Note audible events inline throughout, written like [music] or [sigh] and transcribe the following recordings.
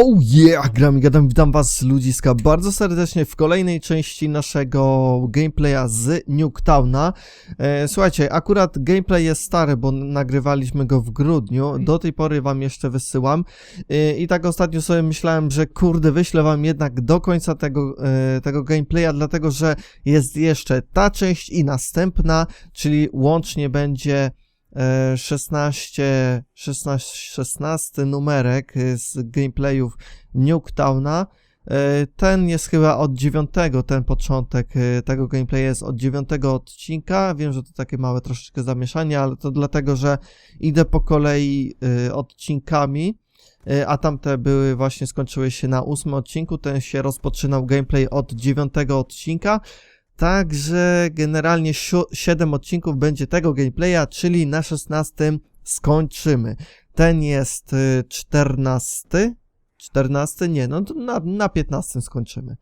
Oh yeah, gram i gadam, witam was ludziska bardzo serdecznie w kolejnej części naszego gameplaya z Nuketowna. E, słuchajcie, akurat gameplay jest stary, bo nagrywaliśmy go w grudniu, do tej pory wam jeszcze wysyłam e, i tak ostatnio sobie myślałem, że kurde, wyślę wam jednak do końca tego, e, tego gameplaya, dlatego że jest jeszcze ta część i następna, czyli łącznie będzie 16, 16, 16 numerek z gameplayów Nuketowna. E, Ten jest chyba od dziewiątego, ten początek e, tego gameplaya jest od dziewiątego odcinka. Wiem, że to takie małe troszeczkę zamieszanie, ale to dlatego, że idę po kolei e, odcinkami, a tamte były właśnie skończyły się na ósmym odcinku. Ten się rozpoczynał gameplay od dziewiątego odcinka. Także generalnie 7 odcinków będzie tego gameplaya, czyli na 16 skończymy. Ten jest y, 14. 14? Nie, no na, na 15 skończymy.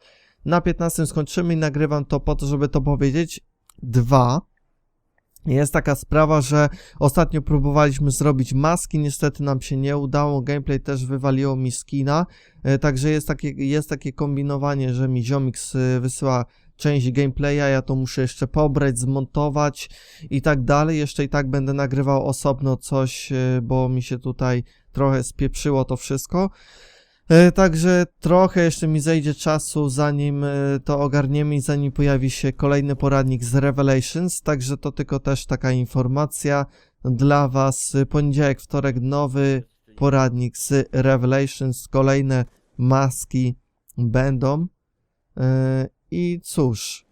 Na 15 skończymy i nagrywam to po to, żeby to powiedzieć. Dwa. Jest taka sprawa, że ostatnio próbowaliśmy zrobić maski, niestety nam się nie udało, gameplay też wywaliło mi skina, e, także jest takie, jest takie kombinowanie, że mi Ziomix y, wysyła część gameplaya, ja to muszę jeszcze pobrać, zmontować i tak dalej. Jeszcze i tak będę nagrywał osobno coś, e, bo mi się tutaj trochę spieprzyło to wszystko. E, Także trochę jeszcze mi zejdzie czasu, zanim e, to ogarniemy i zanim pojawi się kolejny poradnik z Revelations. Także to tylko też taka informacja dla Was. Poniedziałek, wtorek nowy poradnik z Revelations. Kolejne maski będą. I cóż,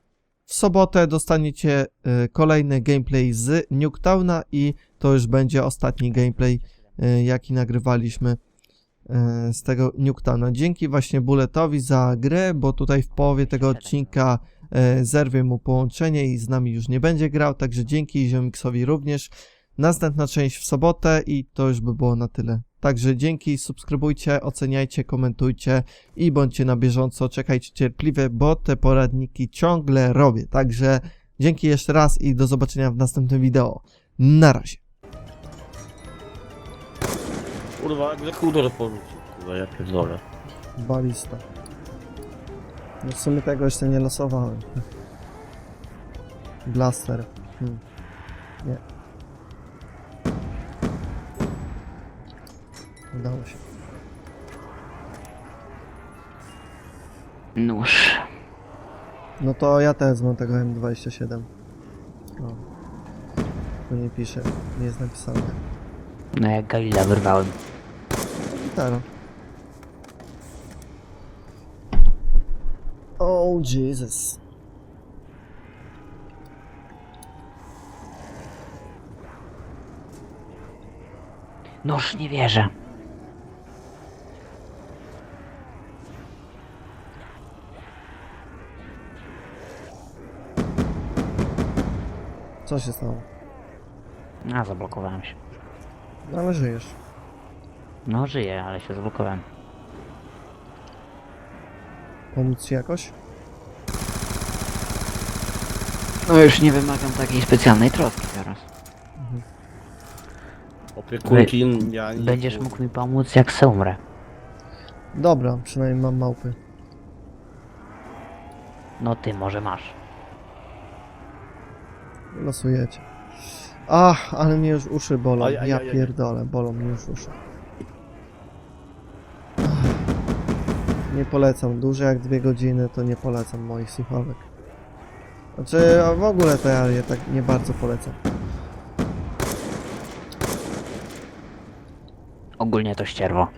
w sobotę dostaniecie e, kolejny gameplay z Nuketowna i to już będzie ostatni gameplay, e, jaki nagrywaliśmy e, z tego Nuketowna. Dzięki właśnie Bulletowi za grę, bo tutaj w połowie tego odcinka zerwie mu połączenie i z nami już nie będzie grał, także dzięki Ziomiksowi również. Następna część w sobotę i to już by było na tyle. Także dzięki, subskrybujcie, oceniajcie, komentujcie i bądźcie na bieżąco, czekajcie cierpliwie, bo te poradniki ciągle robię. Także dzięki jeszcze raz i do zobaczenia w następnym wideo. Na razie. Kurwa, egzekutor porzucił, kurwa, ja pierdolę. Balista. No w sumie tego jeszcze nie losowałem. Blaster. Hmm. Nie. Udało się. Nóż. No to ja też mam tego M27. O. Tu nie pisze, nie jest napisane. No jak Galila wyrwałem. Gitara. Oh Jesus. Nóż nie wierzę. Co się stało? A, zablokowałem się. No ale żyjesz. No żyję, ale się zablokowałem. Pomóc ci jakoś? No już nie wymagam takiej specjalnej troski teraz. Opiekunki, ja nie... Będziesz mógł mi pomóc jak se umrę. Dobra, przynajmniej mam małpy. No ty może masz. Losujecie. Ach, ale mnie już uszy bolą. Aj, aj, ja aj, aj. pierdolę, bolą mnie już uszy. Ach. Nie polecam. Duże jak dwie godziny to nie polecam moich słuchawek. Znaczy, a w ogóle to ja je tak nie bardzo polecam. Ogólnie to ścierwo.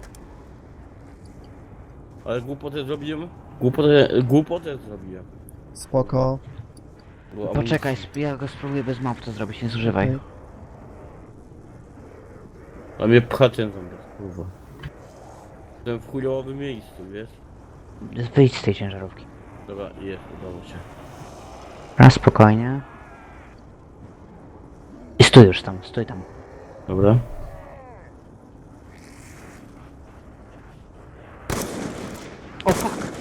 Ale głupotę zrobiłem? Głupotę, głupotę zrobiłem. Spoko. Bo Poczekaj, sp- ja go spróbuję bez map to zrobić, nie zużywaj. A mnie pcha ten zombiak, kurwa. Jestem w chujowym miejscu, wiesz? Wyjdź z tej ciężarówki. Dobra, jest, udało się. A spokojnie. I stój już tam, stój tam. Dobra. O fuck!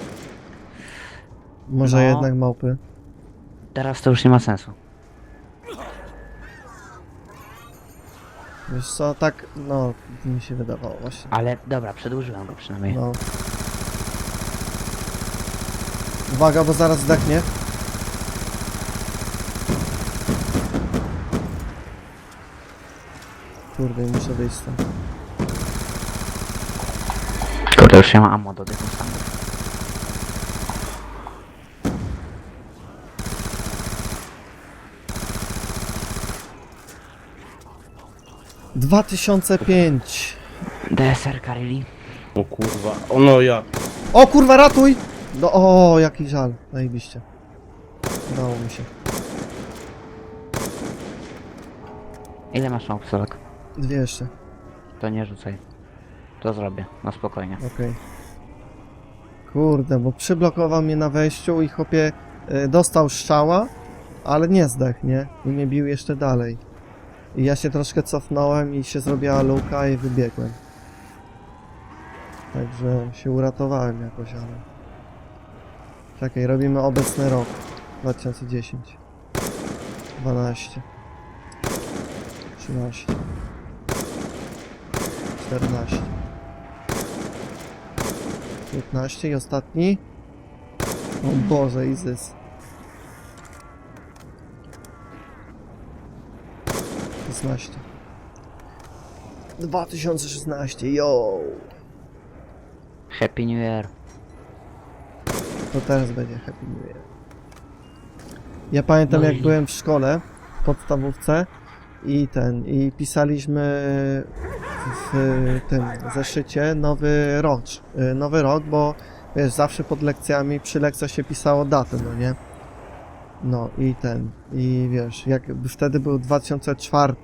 Może No. jednak małpy. Teraz to już nie ma sensu. Wiesz co, tak, no, mi się wydawało właśnie. Ale dobra, przedłużyłem go przynajmniej. No. Uwaga, bo zaraz zdechnie. Kurde, muszę wyjść stąd. Kurde, już nie ma ammo do tego samego. 2005. DSR Kareli. O kurwa, o no ja. O kurwa, ratuj! No o, jaki żal. Zajebiście. Udało mi się. Ile masz na? Dwie jeszcze. To nie rzucaj. To zrobię, na spokojnie. Okej. Kurde, bo przyblokował mnie na wejściu i chłopie y, dostał strzała, ale nie zdech, nie? I mnie bił jeszcze dalej. I ja się troszkę cofnąłem i się zrobiła luka i wybiegłem. Także się uratowałem jakoś, ale... Czekaj, robimy obecny rok. 2010. 12. 13. 14. 15 i ostatni. O Boże, Izys. 16. 2016, yo! Happy New Year. To teraz będzie Happy New Year. Ja pamiętam No jak i- byłem w szkole, w podstawówce i ten, i pisaliśmy w tym zeszycie nowy rok, y, nowy rok, bo wiesz, zawsze pod lekcjami, przy lekcjach się pisało datę, no nie? No i ten, i wiesz, jak wtedy był 2004,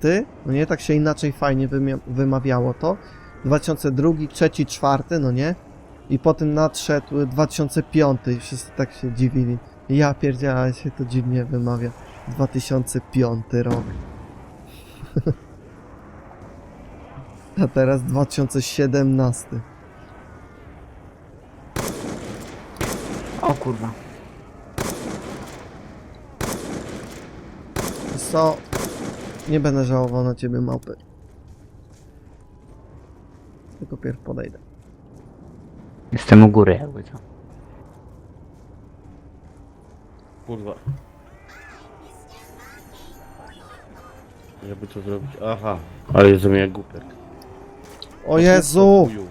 no nie, tak się inaczej fajnie wymawiało to, 2002, 3, 4, no nie? I potem nadszedł 2005 i wszyscy tak się dziwili. Ja pierdziałem, się to dziwnie wymawia. 2005 rok. [laughs] A teraz 2017. O kurwa. Co? Nie będę żałował na ciebie małpy. Tylko pierw podejdę. Jestem u góry jakby co. Kurwa. Żeby to zrobić. Aha, ale jest jak głupek. O Jezu! Chuju.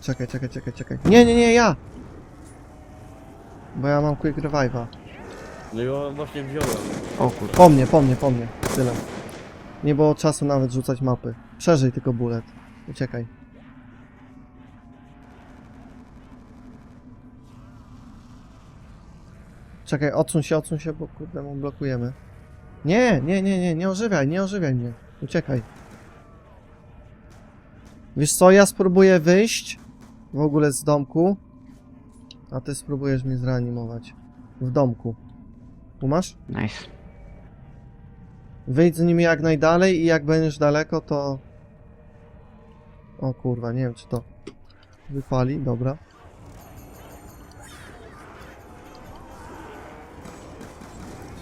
Czekaj, czekaj, czekaj, czekaj. Nie, nie, nie, ja! Bo ja mam quick revive'a. No ja właśnie wziąłem. O kurwa. Po mnie, po mnie, po mnie. Tyle. Nie było czasu nawet rzucać mapy. Przeżyj tylko bullet. Uciekaj. Czekaj, odsuń się, odsuń się, bo kurde, mu blokujemy. Nie, nie, nie, nie, nie ożywiaj, nie ożywiaj mnie. Uciekaj. Wiesz co, ja spróbuję wyjść w ogóle z domku, a ty spróbujesz mnie zreanimować. W domku. Umasz? Nice. Wyjdź z nimi jak najdalej i jak będziesz daleko, to... O kurwa, nie wiem czy to wypali, dobra.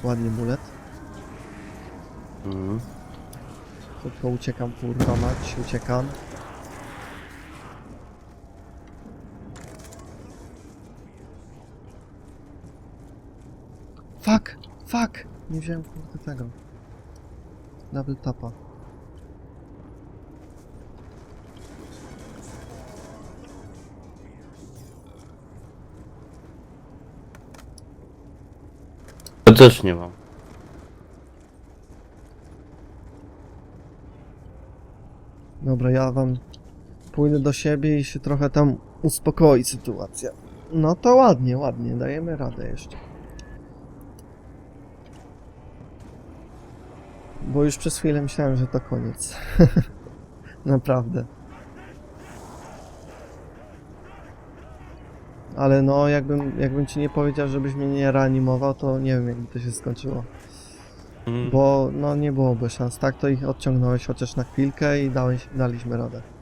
Ładnie bullet. Mhm. Tylko uciekam, kurwa mać, uciekam. Fuck! Nie wziąłem kurde tego. Double tapa. To też nie mam. Dobra, ja wam pójdę do siebie i się trochę tam uspokoi sytuacja. No to ładnie, ładnie, dajemy radę jeszcze. Bo już przez chwilę myślałem, że to koniec. [laughs] Naprawdę. Ale no, jakbym, jakbym ci nie powiedział, żebyś mnie nie reanimował, to nie wiem, jakby to się skończyło. Mhm. Bo no nie byłoby szans. Tak to ich odciągnąłeś chociaż na chwilkę i dałeś, daliśmy radę.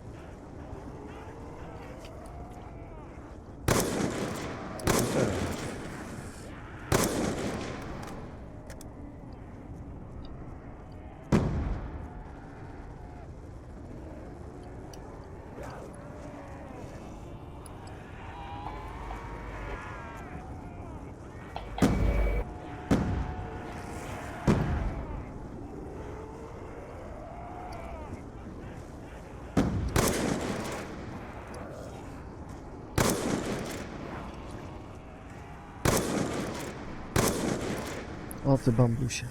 Ty bambusie.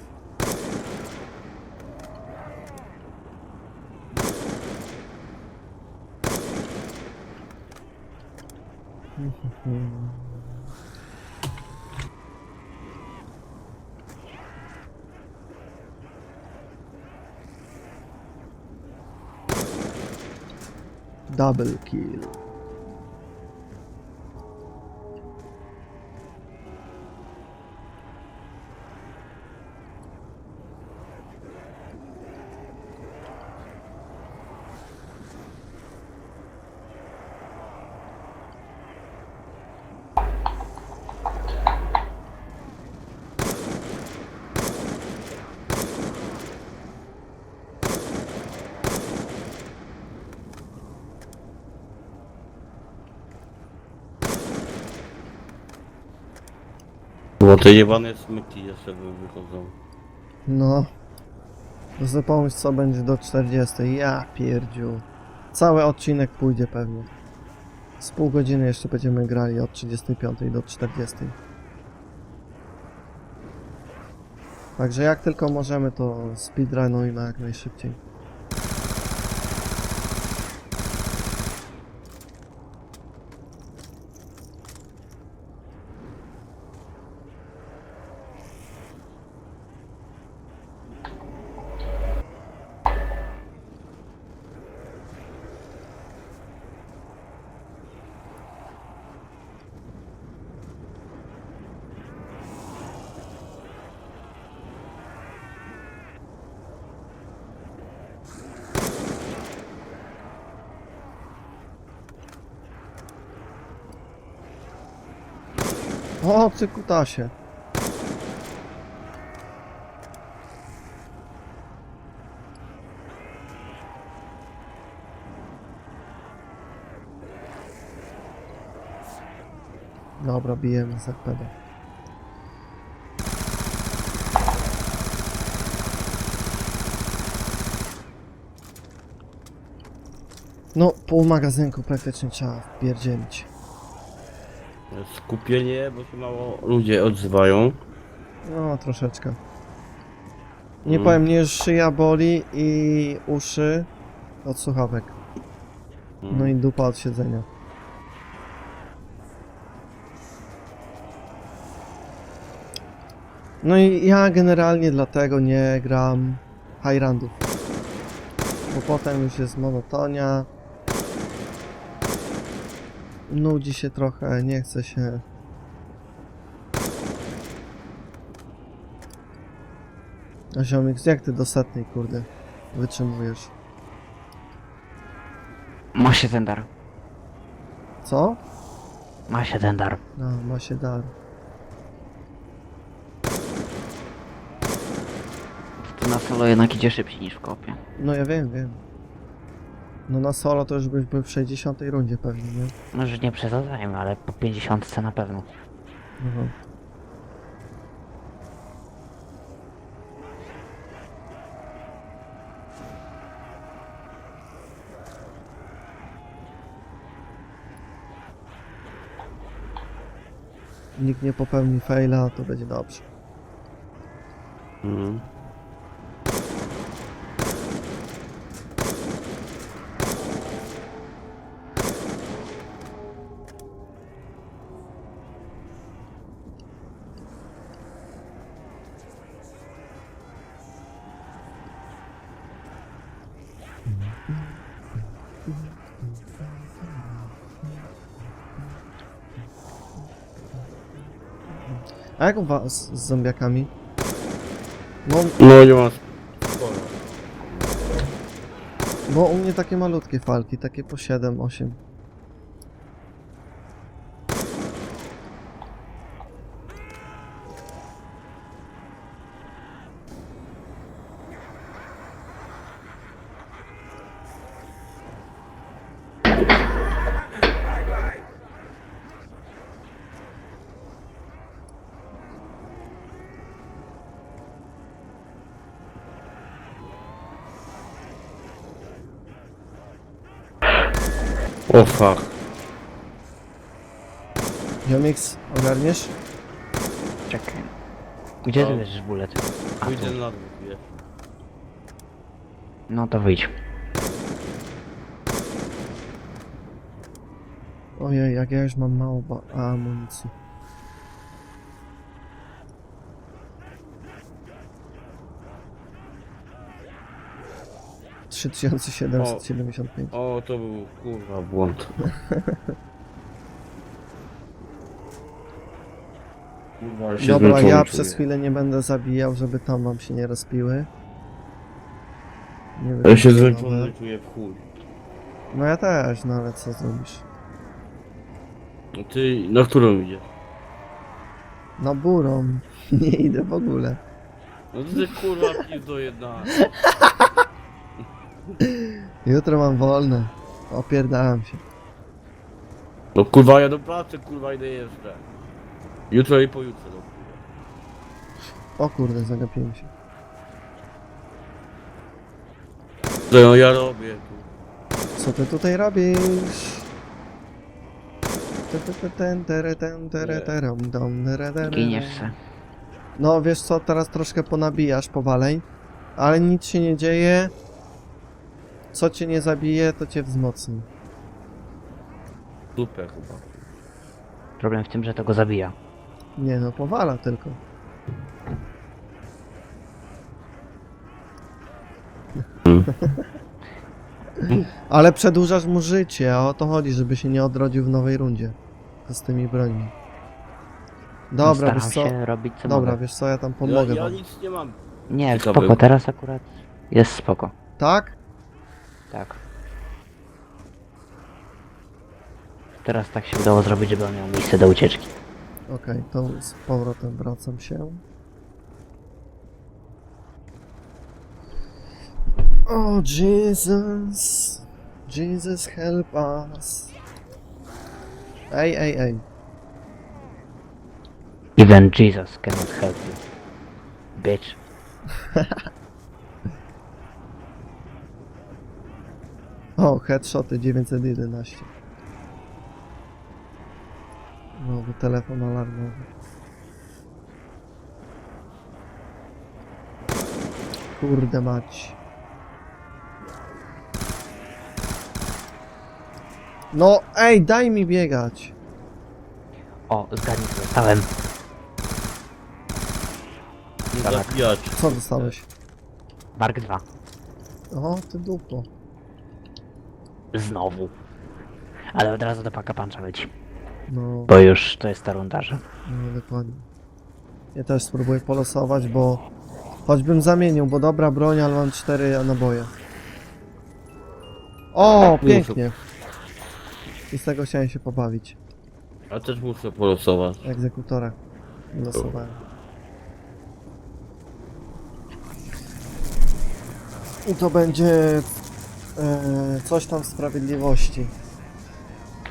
Double kill. Bo te jebane smyki jeszcze wy- wychodzą. No. Muszę pomyśl co będzie do 40. Ja pierdziu. Cały odcinek pójdzie pewnie. Z pół godziny jeszcze będziemy grali od 35 do 40. Także jak tylko możemy to speedrunujmy jak najszybciej. O, ty kutasie. Dobra, bijemy zakłada. No, pół magazynku praktycznie trzeba wpierdzielić. Skupienie, bo się mało ludzie odzywają. No, troszeczkę. Nie Mm. powiem, mnie szyja boli i uszy od słuchawek. Mm. No i dupa od siedzenia. No i ja generalnie dlatego nie gram Highrandów. Bo potem już jest monotonia. Nudzi się trochę, nie chce się. A jak ty do setnej, kurde, wytrzymujesz? Ma się ten dar. Co? Ma się ten dar. No, ma się dar. To na solo jednak idzie szybciej niż w kopie. No ja wiem, wiem. No na solo to już byśmy w 60 rundzie pewnie, nie? Może nie przesadzajmy, ale po 50 na pewno. Aha. Nikt nie popełni faila, to będzie dobrze. Mm. A jak u was z zombiakami? No, No nie ma sporo. bo u mnie takie malutkie falki, takie po 7, O fuck. Jomix, ogarniesz? Czekaj. Gdzie No. ty bierzesz bullet? A Pójdę tu. na dół, wiesz. No to wyjdź. Ojej, jak ja już mam mało ba- amunicji. Trzy tysiące siedemset siedemdziesiąt pięć. O, to był kurwa błąd. [laughs] Kurwa, ale się Dobra, zmęczony ja czuję. przez chwilę nie będę zabijał, żeby tam wam się nie rozpiły. Nie Ja się wygląda zmęczony czuję w chuj. No ja też, no ale co zrobisz? No ty, na którą idziesz? Na burą. [laughs] Nie idę w ogóle. No ty kurwa pizdo jedna. [laughs] Jutro mam wolne. Opierdalam się. No kurwa ja do pracy kurwa idę jeszcze. Jutro i pojutrze no kurwa. O kurde, zagapiłem się. Co no ja robię tu? Co ty tutaj robisz? Ten, tere, ten, tere, Nie. terom, dom, tere, tere. Giniesz se. No wiesz co, teraz troszkę ponabijasz powaleń, ale nic się nie dzieje. Co cię nie zabije, to cię wzmocni. Super chyba. Problem w tym, że to go zabija. Nie no, powala tylko. Ale przedłużasz mu życie, a o to chodzi, żeby się nie odrodził w nowej rundzie. Z tymi brońmi. Dobra, Staram wiesz co? się robić co Dobra, mogę. wiesz co, ja tam pomogę ja, ja wam. nic nie mam. Nie, Ciekawe. spoko, teraz akurat jest spoko. Tak? Tak. Teraz tak się udało zrobić, żeby on miał miejsce do ucieczki. Okej, to z powrotem wracam się. Oh Jesus, Jesus help us. Ej, ej, ej. Even Jesus cannot help you. Bitch. [laughs] O, headshoty 911. Nowy telefon alarmowy. Kurde mać. No, ej, daj mi biegać. O, zgadnij co dostałem. Nie zabijać. Co dostałeś? Mark 2. O, ty dupo. Znowu. Ale od razu do paka puncha leci. No, Bo już to jest ta runda, że... no dokładnie. Ja też spróbuję polosować, bo choćbym zamienił, bo dobra broń, ale mam cztery naboje. O, pięknie. I z tego chciałem się pobawić. Ja też muszę polosować. Egzekutora. Losowałem. I to będzie e, coś tam sprawiedliwości.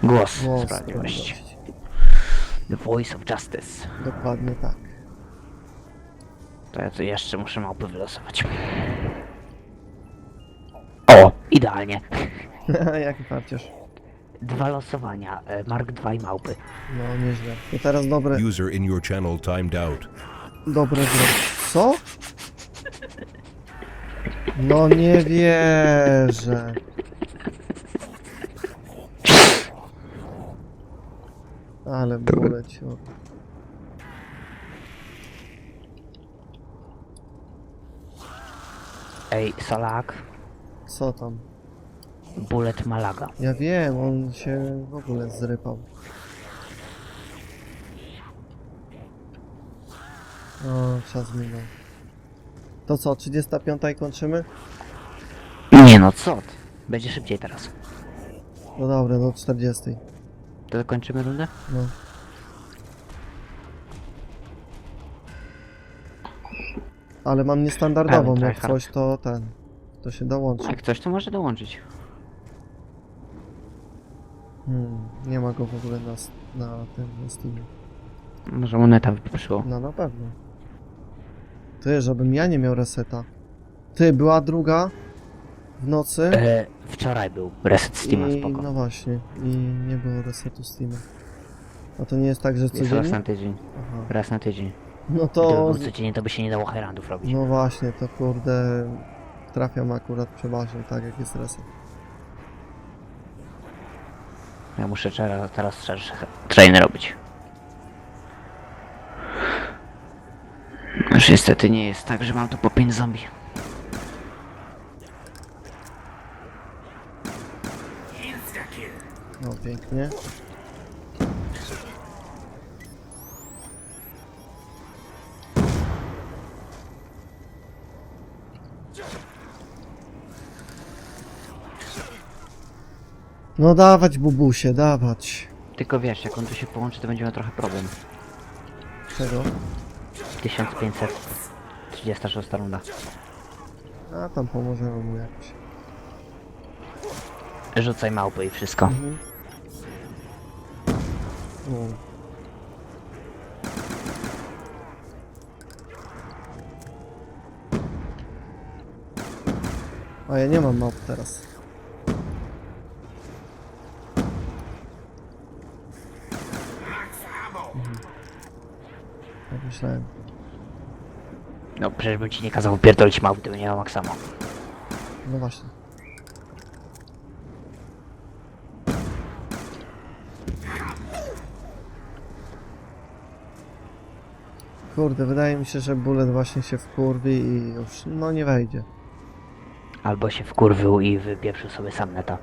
Głos Głos sprawiedliwości. sprawiedliwości. The voice of justice. Dokładnie tak. To ja tu jeszcze muszę małpy wylosować. O, idealnie. [laughs] Jaki farciarz. Dwa losowania, e, Mark 2 i małpy. No, nieźle. To teraz dobre, User in your channel timed out. dobre gro... Co? No nie wierzę. Ale poleciał. Ej, Solak, Co tam? Bullet Malaga. Ja wiem, on się w ogóle zrypał. O, czas minął. To co, 35 i kończymy? Nie no, co ty? Będzie szybciej teraz. No dobra, do 40. To dokończymy rundę? No. Ale mam niestandardową, jak tryhard. coś to ten. To się dołączy. Jak coś, to może dołączyć. Hmm, nie ma go w ogóle na, s- na tym, na Steamie. Może moneta wypieprzyło. No na pewno. Ty, żebym ja nie miał reseta. Ty, była druga w nocy E, wczoraj był reset Steama, i spoko. no właśnie, i nie było resetu Steama. A to nie jest tak, że Jest raz codziennie? na tydzień. Aha. Raz na tydzień. No To... to... Gdyby był codziennie, to by się nie dało highlandów robić. No właśnie, to kurde... Trafiam akurat przeważnie, tak jak jest reset. Ja muszę teraz, teraz też train robić. Już niestety nie jest tak, że mam tu po 5 zombie. No pięknie. No dawać bubusie, dawać. Tylko wiesz, jak on tu się połączy, to będzie miał trochę problem. Czego? 1536 runda. A tam pomożemy mu jakoś. Rzucaj małpy i wszystko. Mhm. No. A ja nie mam map teraz. Mhm. Tak myślałem. No przecież bym ci nie kazał pierdolić małpy, gdybym nie miał maksamo. No właśnie. Kurde, wydaje mi się, że bullet właśnie się wkurwi i już, no nie wejdzie. Albo się wkurwył i wypieprzył sobie sam neta.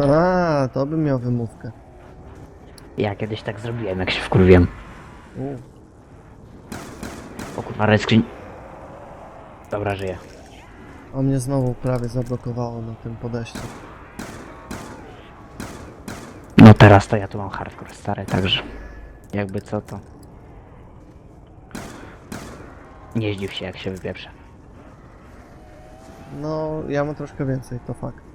A, to bym miał wymówkę. Ja kiedyś tak zrobiłem, jak się wkurwiłem. U, O kurwa, red screen. Dobra, żyję. a mnie znowu prawie zablokowało na tym podejściu. No teraz to ja tu mam hardcore stary, także jakby co to. Nie zdziw się jak się wypieprze. No, ja mam troszkę więcej, to fakt.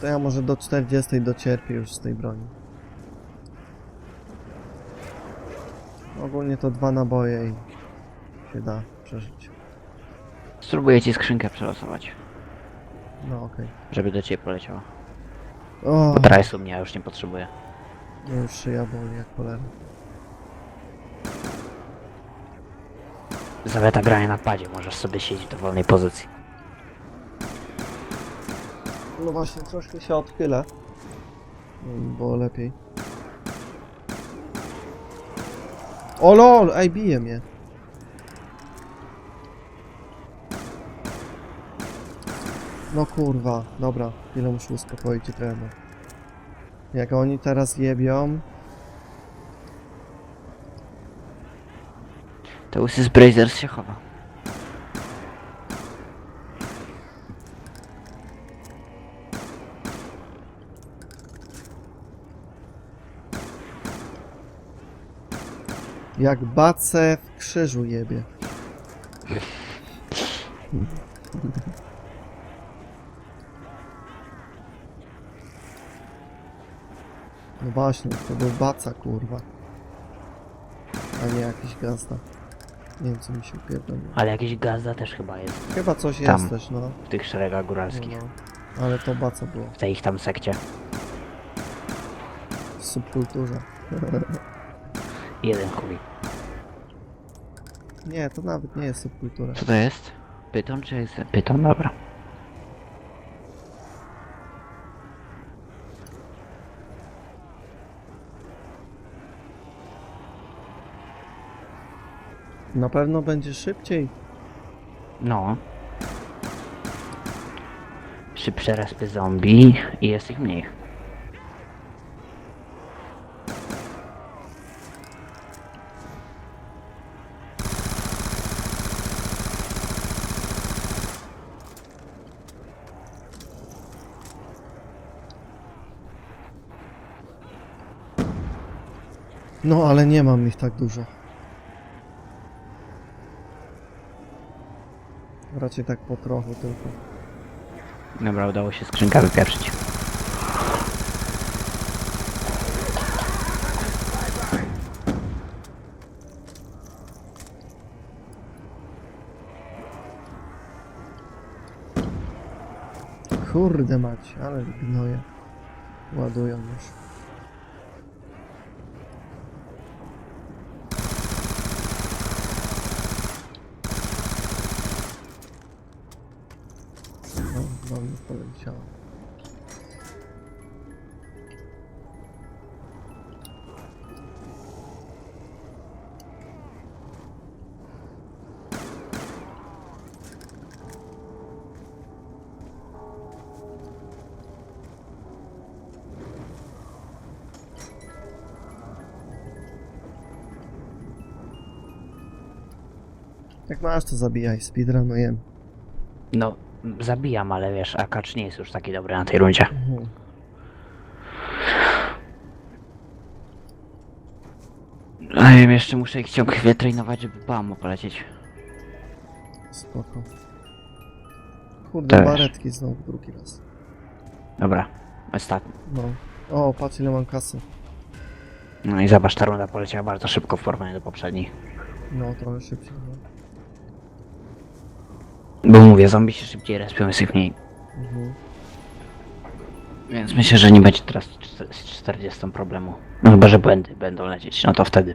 To ja może do 40 docierpię już z tej broni. Ogólnie to dwa naboje i się da przeżyć. Spróbuję ci skrzynkę przelosować, No okej. żeby do ciebie poleciała. O, Bo teraz u mnie ja już nie potrzebuję. mnie już szyja boli jak cholera. Zaleta grania na padzie, możesz sobie siedzieć w dowolnej pozycji. No właśnie, troszkę się odchylę. Było lepiej. O lol, ej, bije mnie. No kurwa, dobra, chwilę muszę uspokoić trenę. Jak oni teraz jebią, To Usys Brazers się chowa. jak bace w krzyżu jebie. No właśnie, to był baca, kurwa. A nie jakiś gazda. Nie wiem, co mi się upierdoliło. Ale jakiś gazda też chyba jest Chyba coś Tam. jest też, no. w tych szeregach no, góralskich. no. Ale to baca było W tej ich tam sekcie. w subkulturze. [laughs] Jeden chuj. Nie, to nawet nie jest subkultura. Co to jest? Pyton czy jest? Pyton, dobra. Na pewno będzie szybciej. No. Szybsze respy zombie i jest ich mniej. No, ale nie mam ich tak dużo. Raczej tak po trochu tylko. Dobra, udało się skrzynka wypieprzyć. Kurde mać, ale gnoje. Ładują już. No, mnie poleciało. Jak masz to zabijaj, speedrunujem. No, zabijam, ale wiesz, Akacz nie jest już taki dobry na tej rundzie. Mhm. A ja jeszcze muszę ich ciągle trenować, żeby bamo polecieć. Spoko. Kurde, Też. baretki znowu drugi raz. Dobra, ostatni. No. O, patrz ile mam kasy. No i zobacz, ta runda poleciała bardzo szybko w porównaniu do poprzedniej. No, trochę szybciej. No. Bo mówię, zombie się szybciej respią, jest ich mniej. Mhm. Więc myślę, że nie będzie teraz z 40 problemu. No chyba, że błędy będą lecieć, no to wtedy.